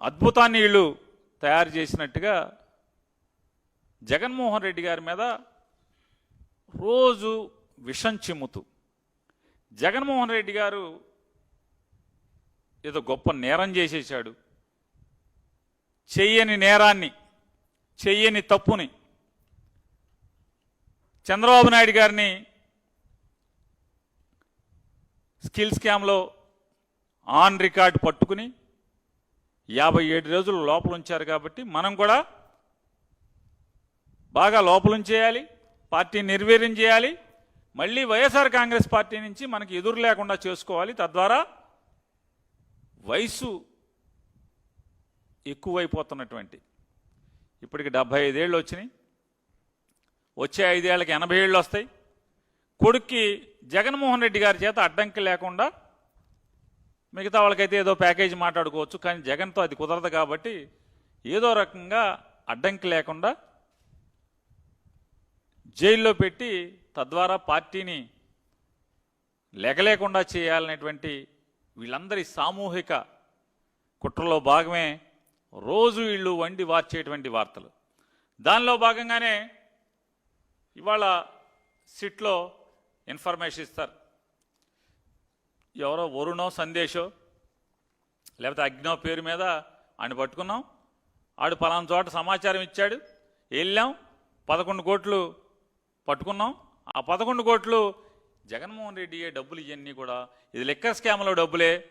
అద్భుతాన్ని వీళ్ళు తయారు చేసినట్టుగా జగన్మోహన్ రెడ్డి గారి మీద రోజు విషం చిమ్ముతూ జగన్మోహన్ రెడ్డి గారు ఏదో గొప్ప నేరం చేసేసాడు చెయ్యని నేరాన్ని చెయ్యని తప్పుని చంద్రబాబు నాయుడు గారిని స్కిల్ స్కామ్లో ఆన్ రికార్డ్ పట్టుకుని యాభై ఏడు రోజులు లోపల ఉంచారు కాబట్టి మనం కూడా బాగా లోపలుంచేయాలి పార్టీ నిర్వీర్యం చేయాలి. మళ్ళీ వైఎస్ఆర్ కాంగ్రెస్ పార్టీ నుంచి మనకి ఎదురు లేకుండా చేసుకోవాలి. తద్వారా వయసు ఎక్కువైపోతున్నటువంటి ఇప్పటికి డెబ్భై ఐదేళ్ళు వచ్చినాయి. వచ్చే ఐదేళ్ళకి ఎనభై ఏళ్ళు వస్తాయి. కొడుక్కి జగన్మోహన్ రెడ్డి గారి చేత అడ్డంకి లేకుండా మిగతా వాళ్ళకైతే ఏదో ప్యాకేజీ మాట్లాడుకోవచ్చు కానీ జగన్తో అది కుదరదు కాబట్టి ఏదో రకంగా అడ్డంకి లేకుండా జైల్లో పెట్టి తద్వారా పార్టీని లెగలేకుండా చేయాలనేటువంటి వీళ్ళందరి సామూహిక కుట్రలో భాగమే రోజు వీళ్ళు వండి వార్చేటువంటి వార్తలు. దానిలో భాగంగానే ఇవాళ సిట్లో ఇన్ఫర్మేషన్ ఇస్తారు. ఎవరో వరుణో సందేశో లేకపోతే అగ్నో పేరు మీద ఆయన పట్టుకున్నాం. ఆడు పలానా చోట సమాచారం ఇచ్చాడు. వెళ్ళాం. పదకొండు కోట్లు పట్టుకున్నాం. ఆ పదకొండు కోట్లు జగన్మోహన్ రెడ్డి డబ్బులు ఇవన్నీ కూడా. ఇది లెక్కర్ స్కామ్లో డబ్బులే.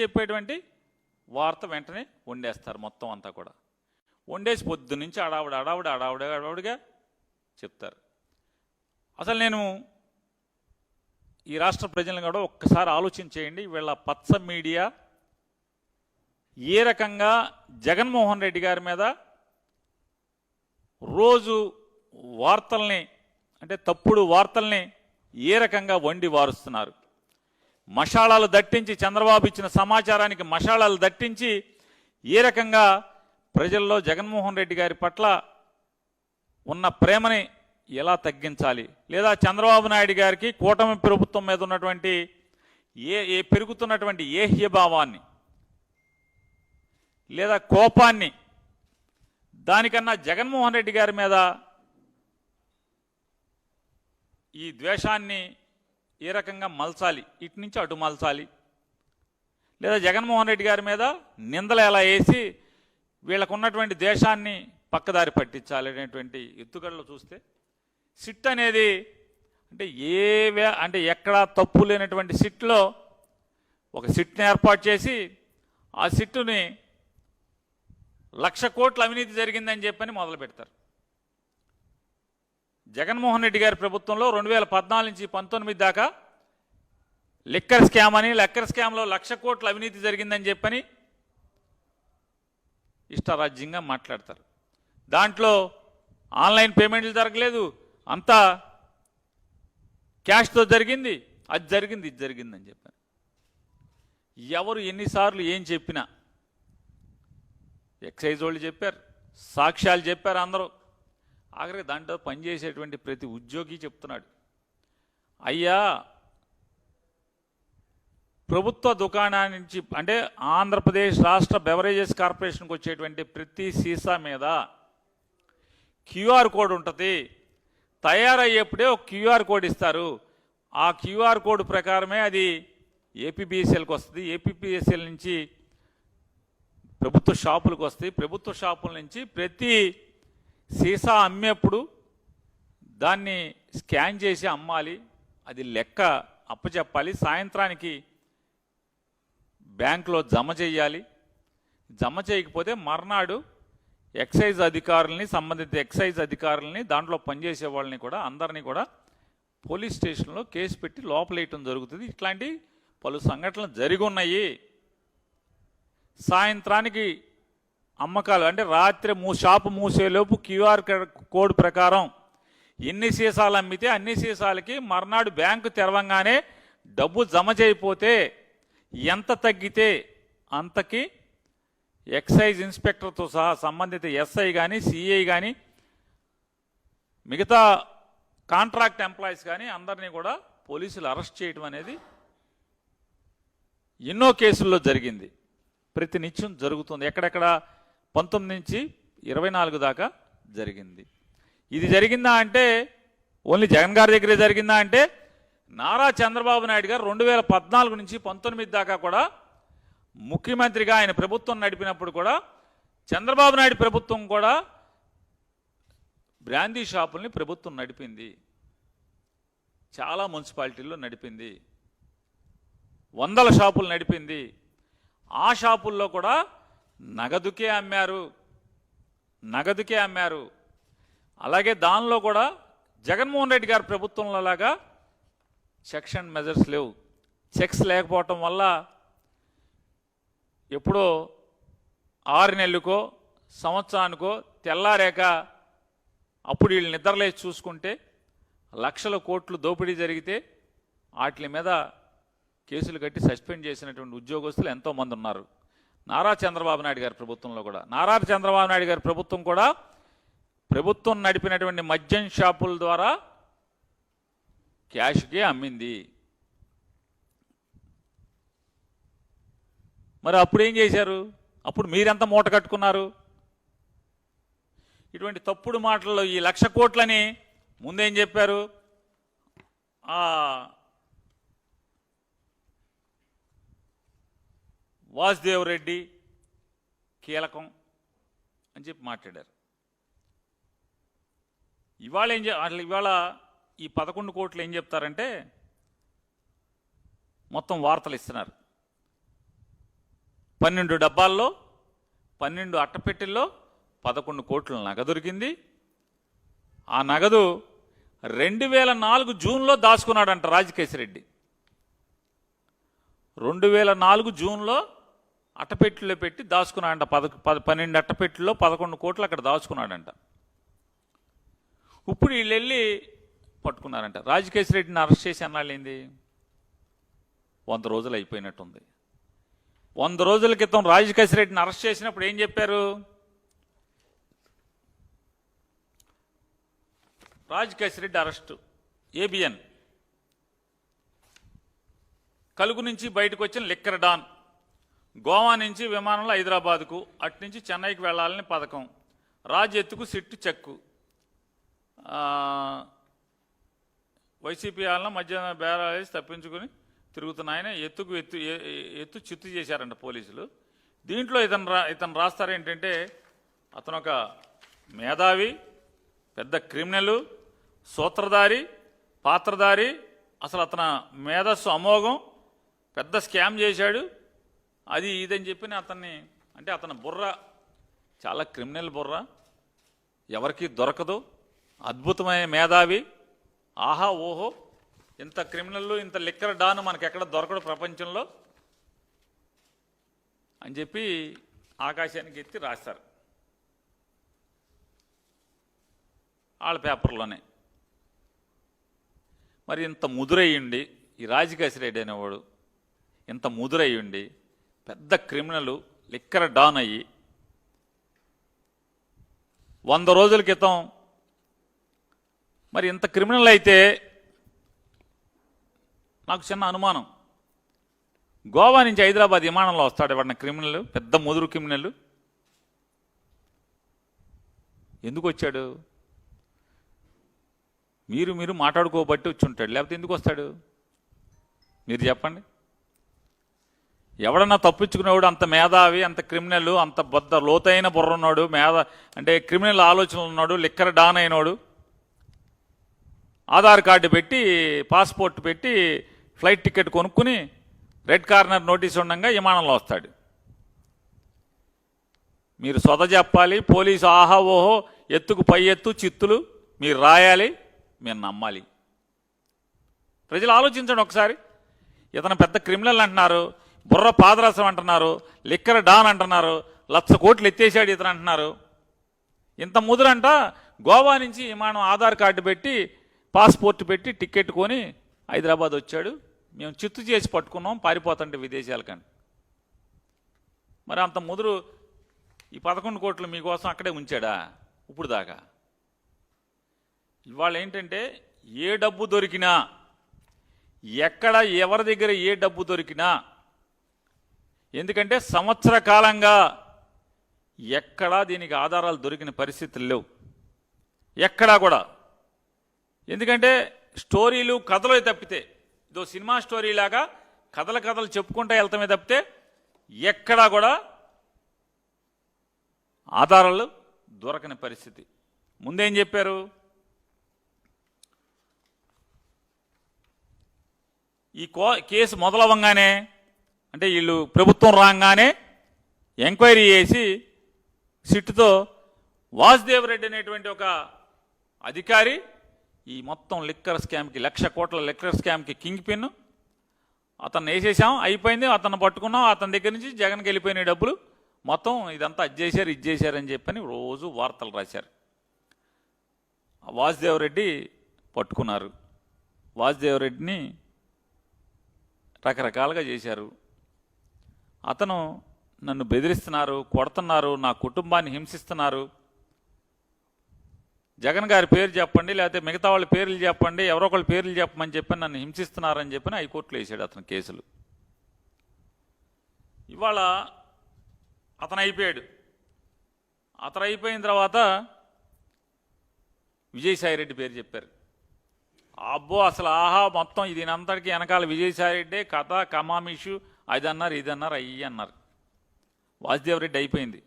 చెప్పేటువంటి వార్త వెంటనే వండేస్తారు మొత్తం అంతా కూడా. వండేసి పొద్దు నుంచి అడావుడు అడావుడు అడావుడు అడావుడిగా చెప్తారు. అసలు నేను ఈ రాష్ట్ర ప్రజలను కూడా ఒక్కసారి ఆలోచన చేయండి. వీళ్ళ పచ్చ మీడియా ఏ రకంగా జగన్మోహన్ రెడ్డి గారి మీద రోజు వార్తల్ని అంటే తప్పుడు వార్తల్ని ఏ రకంగా వండి వారుస్తున్నారు? మషాళాలు దట్టించి చంద్రబాబు ఇచ్చిన సమాచారానికి మషాళాలు దట్టించి ఏ రకంగా ప్రజల్లో జగన్మోహన్ రెడ్డి గారి పట్ల ఉన్న ప్రేమని ఎలా తగ్గించాలి? లేదా చంద్రబాబు నాయుడు గారికి కూటమి ప్రభుత్వం మీద ఉన్నటువంటి ఏ ఏ పెరుగుతున్నటువంటి ఏహ్యభావాన్ని లేదా కోపాన్ని దానికన్నా జగన్మోహన్ రెడ్డి గారి మీద ఈ ద్వేషాన్ని ఏ రకంగా మలచాలి? ఇటు నుంచి అటు మలచాలి? లేదా జగన్మోహన్ రెడ్డి గారి మీద నిందలు ఎలా వేసి వీళ్ళకున్నటువంటి ద్వేషాన్ని పక్కదారి పట్టించాలి అనేటువంటి ఎత్తుగడలు చూస్తే సిట్ అనేది అంటే ఏ అంటే ఎక్కడా తప్పు లేనటువంటి సిట్లో ఒక సిట్ని ఏర్పాటు చేసి ఆ సిట్టుని లక్ష కోట్ల అవినీతి జరిగిందని చెప్పని మొదలు పెడతారు. జగన్మోహన్ రెడ్డి గారి ప్రభుత్వంలో రెండు వేల పద్నాలుగు నుంచి పంతొమ్మిది దాకా లిక్కర్ స్కామ్ అని లెక్కర్ స్కామ్లో లక్ష కోట్ల అవినీతి జరిగిందని చెప్పని ఇష్టారాజ్యంగా మాట్లాడతారు. దాంట్లో ఆన్లైన్ పేమెంట్లు జరగలేదు అంతా క్యాష్తో జరిగింది అది జరిగింది ఇది జరిగిందని చెప్పారు ఎవరు ఎన్నిసార్లు ఏం చెప్పినా ఎక్సైజ్ వాళ్ళు చెప్పారు సాక్ష్యాలు చెప్పారు అందరూ. ఆఖరికి దాంట్లో పనిచేసేటువంటి ప్రతి ఉద్యోగి చెప్తున్నాడు అయ్యా ప్రభుత్వ దుకాణాల నుంచి అంటే ఆంధ్రప్రదేశ్ రాష్ట్ర బెవరేజెస్ కార్పొరేషన్కి వచ్చేటువంటి ప్రతి సీసా మీద క్యూఆర్ కోడ్ ఉంటుంది. తయారయ్యేప్పుడే ఒక క్యూఆర్ కోడ్ ఇస్తారు. ఆ క్యూఆర్ కోడ్ ప్రకారమే అది ఏపీబీఎస్ఎల్కి వస్తుంది. ఏపీపీఎస్ఎల్ నుంచి ప్రభుత్వ షాపులకు వస్తాయి ప్రభుత్వ షాపుల నుంచి ప్రతి సీసా అమ్మేప్పుడు దాన్ని స్కాన్ చేసి అమ్మాలి. అది లెక్క అప్పచెప్పాలి. సాయంత్రానికి బ్యాంకులో జమ చేయాలి. జమ చేయకపోతే మర్నాడు ఎక్సైజ్ అధికారులని సంబంధిత ఎక్సైజ్ అధికారులని దాంట్లో పనిచేసే వాళ్ళని కూడా అందరినీ కూడా పోలీస్ స్టేషన్లో కేసు పెట్టి లోపలేయటం జరుగుతుంది. ఇట్లాంటి పలు సంఘటనలు జరిగి ఉన్నాయి సాయంత్రానికి అమ్మకాలు అంటే రాత్రి మూ షాపు మూసేలోపు క్యూఆర్ కోడ్ ప్రకారం ఎన్ని సీసాలు అమ్మితే అన్ని సీసాలకి మర్నాడు బ్యాంకు తెరవంగానే డబ్బు జమ చేయకపోతే ఎంత తగ్గితే అంతకి ఎక్సైజ్ ఇన్స్పెక్టర్తో సహా సంబంధిత ఎస్ఐ కానీ సిఐ కానీ మిగతా కాంట్రాక్ట్ ఎంప్లాయీస్ కానీ అందరినీ కూడా పోలీసులు అరెస్ట్ చేయడం అనేది ఎన్నో కేసుల్లో జరిగింది. ప్రతి నిత్యం జరుగుతుంది. ఎక్కడెక్కడ పంతొమ్మిది నుంచి ఇరవై నాలుగు దాకా జరిగింది. ఇది జరిగిందా అంటే ఓన్లీ జగన్ గారి దగ్గరే జరిగిందా అంటే నారా చంద్రబాబు నాయుడు గారు రెండు వేల పద్నాలుగు నుంచి పంతొమ్మిది దాకా కూడా ముఖ్యమంత్రిగా ఆయన ప్రభుత్వం నడిపినప్పుడు కూడా చంద్రబాబు నాయుడు ప్రభుత్వం కూడా బ్రాందీ షాపుల్ని ప్రభుత్వం నడిపింది. చాలా మున్సిపాలిటీల్లో నడిపింది. వందల షాపులు నడిపింది. ఆ షాపుల్లో కూడా నగదుకే అమ్మారు. నగదుకే అమ్మారు. అలాగే దానిలో కూడా జగన్మోహన్ రెడ్డి గారి ప్రభుత్వంలో లాగా చెక్స్ అండ్ మెజర్స్ లేవు. చెక్స్ లేకపోవటం వల్ల ఎప్పుడో ఆరు నెలలకో సంవత్సరానికో తెల్లారాక అప్పుడు వీళ్ళు నిద్రలేసి చూసుకుంటే లక్షల కోట్లు దోపిడీ జరిగితే వాటి మీద కేసులు కట్టి సస్పెండ్ చేసినటువంటి ఉద్యోగస్తులు ఎంతోమంది ఉన్నారు. నారా చంద్రబాబు నాయుడు గారి ప్రభుత్వంలో కూడా. నారా చంద్రబాబు నాయుడు గారి ప్రభుత్వం కూడా ప్రభుత్వం నడిపినటువంటి మద్యం షాపుల ద్వారా క్యాష్కే అమ్మింది. మరి అప్పుడు ఏం చేశారు? అప్పుడు మీరెంత మూట కట్టుకున్నారు? ఇటువంటి తప్పుడు మాటల్లో ఈ లక్ష కోట్లని ముందేం చెప్పారు? వాసుదేవ్ రెడ్డి కీలకం అని చెప్పి మాట్లాడారు. ఇవాళ ఏం చె అసలు ఇవాళ ఈ పదకొండు కోట్లు ఏం చెప్తారంటే మొత్తం వార్తలు ఇస్తున్నారు. పన్నెండు డబ్బాల్లో పన్నెండు అట్టపెట్టెల్లో పదకొండు కోట్ల నగదు దొరికింది. ఆ నగదు రెండు వేల నాలుగు జూన్లో దాచుకున్నాడంట రాజకేశిరెడ్డి. రెండు వేల నాలుగు జూన్లో అట్టపెట్టెలో పెట్టి దాచుకున్నాడంట. పద పద పన్నెండు అట్టపెట్టెల్లో పదకొండు కోట్లు అక్కడ దాచుకున్నాడంట. ఇప్పుడు వీళ్ళు వెళ్ళి పట్టుకున్నారంట. రాజకేశిరెడ్డిని అరెస్ట్ చేసి అన్నాళ్ళు ఏంది వంద రోజులు అయిపోయినట్టుంది. వంద రోజుల క్రితం రాజకేశిరెడ్డిని అరెస్ట్ చేసినప్పుడు ఏం చెప్పారు? Rajakesireddy arrest ABN. కలుగు నుంచి బయటకు వచ్చిన లిక్కర్ డాన్ గోవా నుంచి విమానంలో హైదరాబాద్కు అటు నుంచి చెన్నైకి వెళ్ళాలని పథకం రాజ్ ఎత్తుకు సిట్టు చెక్కు. వైసీపీ వాళ్ళ మధ్య బేరాలేసి తప్పించుకుని తిరుగుతున్న ఆయన ఎత్తుకు ఎత్తు ఎత్తు చిత్తు చేశారంట పోలీసులు. దీంట్లో ఇతను రా ఇతను రాస్తారేంటంటే అతను ఒక మేధావి పెద్ద క్రిమినల్ సూత్రధారి పాత్రధారి అసలు అతను మేధస్సు అమోఘం పెద్ద స్కామ్ చేశాడు. అది ఇదని చెప్పి అతన్ని అంటే అతని బుర్ర చాలా క్రిమినల్ బుర్ర. ఎవరికీ దొరకదు. అద్భుతమైన మేధావి. ఆహా ఓహో. ఇంత క్రిమినల్ ఇంత లిక్కర్ డాన్ మనకు ఎక్కడ దొరకడు ప్రపంచంలో అని చెప్పి ఆకాశానికి ఎత్తి రాస్తారు వాళ్ళ పేపర్లోనే. మరి ఇంత ముదురయ్యుండి ఈ రాజకేశిరెడ్డి అనేవాడు ఇంత ముదురయ్యుండి పెద్ద క్రిమినల్ లిక్కర్ డాన్ అయ్యి వంద రోజుల క్రితం మరి ఇంత క్రిమినల్ అయితే నాకు చిన్న అనుమానం. గోవా నుంచి హైదరాబాద్ విమానంలో వస్తాడు ఎవరిన క్రిమినల్? పెద్ద ముదురు క్రిమినల్? ఎందుకు వచ్చాడు? మీరు మీరు మాట్లాడుకోబట్టి వచ్చి ఉంటాడు లేకపోతే ఎందుకు వస్తాడు? మీరు చెప్పండి. ఎవడన్నా తప్పించుకునేవాడు అంత మేధావి అంత క్రిమినల్ అంత బద్ద లోతైన బుర్ర ఉన్నాడు మేధ అంటే క్రిమినల్ ఆలోచనలు ఉన్నాడు లిక్కర్ డాన్ అయినోడు. ఆధార్ కార్డు పెట్టి పాస్పోర్ట్ పెట్టి ఫ్లైట్ టికెట్ కొనుక్కుని రెడ్ కార్నర్ నోటీస్ ఉండగా విమానంలో వస్తాడు. మీరు సొద చెప్పాలి పోలీసు ఆహా ఓహో ఎత్తుకు పై ఎత్తు చిత్తులు మీరు రాయాలి మీరు నమ్మాలి. ప్రజలు ఆలోచించండి ఒకసారి. ఇతను పెద్ద క్రిమినల్ అంటున్నారు బుర్ర పాదరసం అంటున్నారు లిక్కర్ డాన్ అంటున్నారు లక్ష కోట్లు ఎత్తేసాడు ఇతను అంటున్నారు. ఇంత ముదురంట గోవా నుంచి విమానం ఆధార్ కార్డు పెట్టి పాస్పోర్ట్ పెట్టి టికెట్ కొని హైదరాబాద్ వచ్చాడు. మేము చిత్తు చేసి పట్టుకున్నాం పారిపోతుంటే విదేశాలకని మరి అంత ముదురు ఈ పదకొండు కోట్లు మీకోసం అక్కడే ఉంచాడా? ఇప్పుడు దాకా. ఇవాళ ఏంటంటే ఏ డబ్బు దొరికినా ఎక్కడ ఎవరి దగ్గర ఏ డబ్బు దొరికినా ఎందుకంటే సంవత్సర కాలంగా ఎక్కడా దీనికి ఆధారాలు దొరికిన పరిస్థితులు లేవు. ఎక్కడా కూడా. ఎందుకంటే స్టోరీలు కథలు తప్పితే ఇదో సినిమా స్టోరీ లాగా కథల కథలు చెప్పుకుంటూ వెళ్తామే తప్పితే ఎక్కడా కూడా ఆధారాలు దొరకని పరిస్థితి. ముందేం చెప్పారు? ఈ కో కేసు మొదలవ్వంగానే అంటే వీళ్ళు ప్రభుత్వం రాగానే ఎంక్వైరీ చేసి సిట్టుతో వాసుదేవ్ రెడ్డి అనేటువంటి ఒక అధికారి ఈ మొత్తం లిక్కర్ స్కామ్కి లక్ష కోట్ల లిక్కర్ స్కామ్కి కింగ్ పిన్. అతన్ని వేసేసాం అయిపోయింది అతను పట్టుకున్నాం అతని దగ్గర నుంచి జగన్కి వెళ్ళిపోయిన డబ్బులు. మొత్తం ఇదంతా అది చేశారు ఇది చేశారని చెప్పని రోజు వార్తలు రాశారు. వాసుదేవరెడ్డి పట్టుకున్నారు. వాసుదేవరెడ్డిని రకరకాలుగా చేశారు. అతను నన్ను బెదిరిస్తున్నారు కొడుతున్నారు నా కుటుంబాన్ని హింసిస్తున్నారు. జగన్ గారి పేరు చెప్పండి లేకపోతే మిగతా వాళ్ళ పేర్లు చెప్పండి ఎవరో ఒకళ్ళ పేర్లు చెప్పమని చెప్పి నన్ను హింసిస్తున్నారని చెప్పి హైకోర్టులో వేసాడు అతను కేసులు. ఇవాళ అతను అయిపోయాడు అతను అయిపోయిన తర్వాత విజయసాయిరెడ్డి పేరు చెప్పారు. అబ్బో అసలు ఆహా మొత్తం ఇది అంతటికి వెనకాల విజయసాయిరెడ్డి కథ కమామిషు అది అన్నారు ఇది అన్నారు అయ్యి అన్నారు వాసుదేవరెడ్డి అయిపోయింది.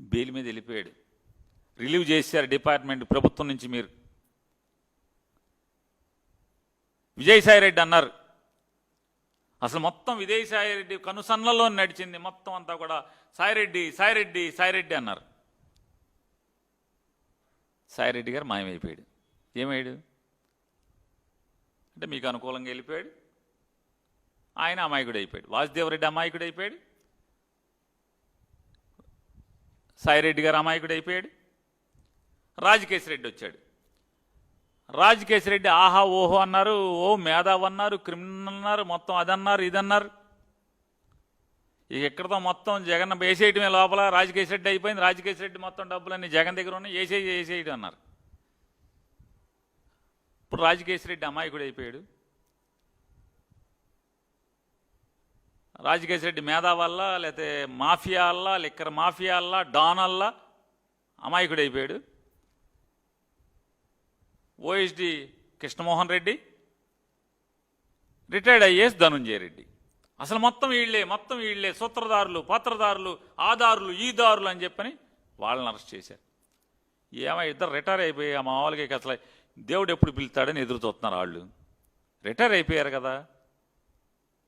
బెయిల్ మీద వెళ్ళిపోయాడు. రిలీవ్ చేశారు డిపార్ట్మెంట్ ప్రభుత్వం నుంచి మీరు. విజయసాయిరెడ్డి అన్నారు. అసలు మొత్తం విజయసాయిరెడ్డి కనుసన్నల్లో నడిచింది మొత్తం అంతా కూడా సాయిరెడ్డి సాయిరెడ్డి సాయిరెడ్డి అన్నారు. సాయిరెడ్డి గారు మాయమైపోయాడు. ఏమయ్యాడు? అంటే మీకు అనుకూలంగా వెళ్ళిపోయాడు. ఆయన అమాయకుడు అయిపోయాడు. వాసుదేవరెడ్డి అమాయకుడు అయిపోయాడు. సాయిరెడ్డి గారు అమాయకుడు అయిపోయాడు. రాజకేశ్వరెడ్డి వచ్చాడు. రాజకేశ్వరెడ్డి ఆహా ఓహో అన్నారు ఓ మేధావ్ అన్నారు క్రిమినల్ అన్నారు మొత్తం అదన్నారు ఇదన్నారు. ఇక ఎక్కడితో మొత్తం జగన్ వేసేయటమే లోపల రాజకేశ్వరెడ్డి అయిపోయింది. రాజకేశ్వరెడ్డి మొత్తం డబ్బులన్నీ జగన్ దగ్గర ఉన్నాయి వేసేయి వేసేయటం అన్నారు. ఇప్పుడు రాజకేశ్వరెడ్డి అమాయకుడు అయిపోయాడు. రాజకేశ్వరెడ్డి మేధావల్ల లేకపోతే మాఫియా అల్లా లిక్కర్ మాఫియా అల్లా డాన్ అల్లా అమాయకుడు అయిపోయాడు. OSD Krishnamohan Reddy retired IAS Dhanunjaya Reddy. అసలు మొత్తం వీళ్ళే మొత్తం వీళ్ళే సూత్రధారులు పాత్రదారులు ఆధారులు ఈ దారులు అని చెప్పని వాళ్ళని అరెస్ట్ చేశారు. ఏమో ఇద్దరు రిటైర్ అయిపోయి ఆ వాళ్ళకి అసలు దేవుడు ఎప్పుడు పిలుస్తాడని ఎదురు చూస్తున్నారు వాళ్ళు రిటైర్ అయిపోయారు కదా.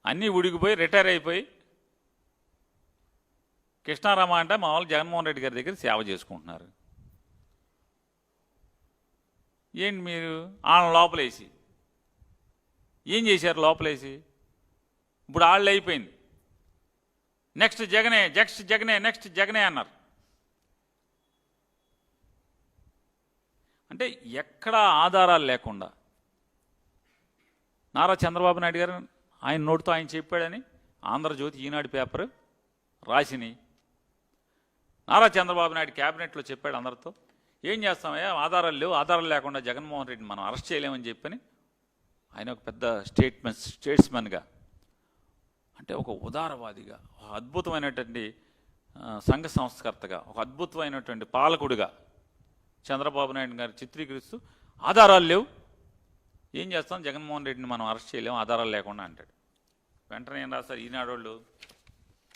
అన్నీ ఉడిగిపోయి రిటైర్ అయిపోయి కృష్ణారామ అంటే మామూలు జగన్మోహన్ రెడ్డి గారి దగ్గర సేవ చేసుకుంటున్నారు. ఏంటి మీరు? వాళ్ళని లోపలేసి. ఏం చేశారు లోపలేసి? ఇప్పుడు వాళ్ళు అయిపోయింది. నెక్స్ట్ జగనే నెక్స్ట్ జగనే నెక్స్ట్ జగనే అన్నారు. అంటే ఎక్కడా ఆధారాలు లేకుండా. నారా చంద్రబాబు నాయుడు గారు ఆయన నోటితో ఆయన చెప్పాడని ఆంధ్రజ్యోతి ఈనాడు పేపర్ రాసిని. నారా చంద్రబాబు నాయుడు క్యాబినెట్లో చెప్పాడు అందరితో. ఏం చేస్తామయ్యా? ఆధారాలు లేవు. ఆధారాలు లేకుండా జగన్మోహన్ రెడ్డిని మనం అరెస్ట్ చేయలేమని చెప్పని ఆయన ఒక పెద్ద స్టేట్మెంట్ స్టేట్స్మెన్గా అంటే ఒక ఉదారవాదిగా ఒక అద్భుతమైనటువంటి సంఘ సంస్కర్తగా ఒక అద్భుతమైనటువంటి పాలకుడిగా చంద్రబాబు నాయుడు గారు చిత్రీకరిస్తూ ఆధారాలు లేవు. ఏం చేస్తాం? జగన్మోహన్ రెడ్డిని మనం అరెస్ట్ చేయలేము. ఆధారాలు లేకుండా అంటాడు. వెంటనే ఏం రాస్తారు ఈనాడు వాళ్ళు